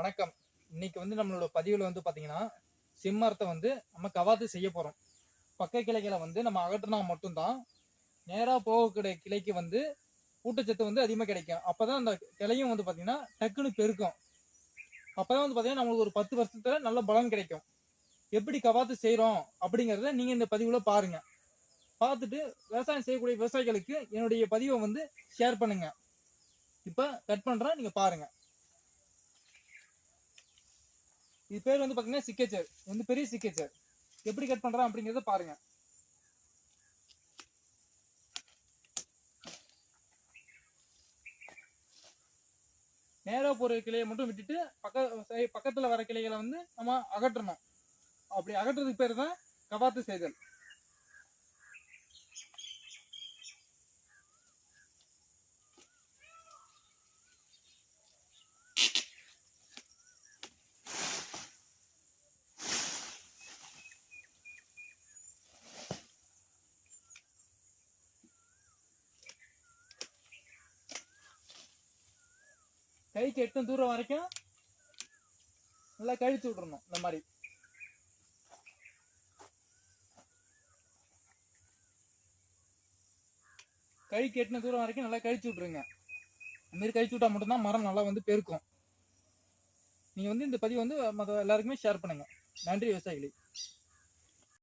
வணக்கம். இன்னைக்கு வந்து நம்மளோட பதிவில் வந்து பார்த்தீங்கன்னா சிம்மரத்தை வந்து நம்ம கவாத்து செய்ய போகிறோம் பக்க கிளைகளை வந்து நம்ம அகற்றினா மட்டும்தான் நேராக போகக்கூடிய கிளைக்கு வந்து ஊட்டச்சத்து வந்து அதிகமாக கிடைக்கும். அப்போ தான் அந்த கிளையும் வந்து பார்த்திங்கன்னா டக்குன்னு பெருக்கும். அப்போ தான் வந்து பார்த்தீங்கன்னா நம்மளுக்கு ஒரு பத்து வருஷத்தில் நல்ல பலன் கிடைக்கும். எப்படி கவாத்து செய்கிறோம் அப்படிங்கிறத நீங்கள் இந்த பதிவில் பாருங்கள் பார்த்துட்டு விவசாயம் செய்யக்கூடிய விவசாயிகளுக்கு என்னுடைய பதிவை வந்து ஷேர் பண்ணுங்கள் இப்போ கட் பண்ணுறேன் நீங்கள் பாருங்கள் இது பேர் வந்து பார்த்தீங்கன்னா சிக்கேச்சர். வந்து பெரிய சிக்கேச்சர். எப்படி கட் பண்ணுறேன் அப்படிங்கிறத பாருங்க. நேராக போகிற கிளையை மட்டும் விட்டுட்டு பக்க பக்கத்தில் பக்கத்துல வர கிளைகளை வந்து நம்ம அகற்றணும். அப்படி அகற்றுறதுக்கு பேர் தான் கவாத்து செய்தல் கைக்கு எட்டும் தூரம் வரைக்கும் நல்லா கழிச்சு விட்டுறணும் இந்த மாதிரி. கைக்கு எட்டின தூரம் வரைக்கும் நல்லா கழிச்சு விட்ருங்க இந்த மாதிரி கழிச்சு விட்டா மட்டும்தான் மரம் நல்லா வந்து பெருக்கும். நீங்க வந்து இந்த பதிவு வந்து மற்ற எல்லாருக்குமே ஷேர் பண்ணுங்க. நன்றி விவசாயிகளே.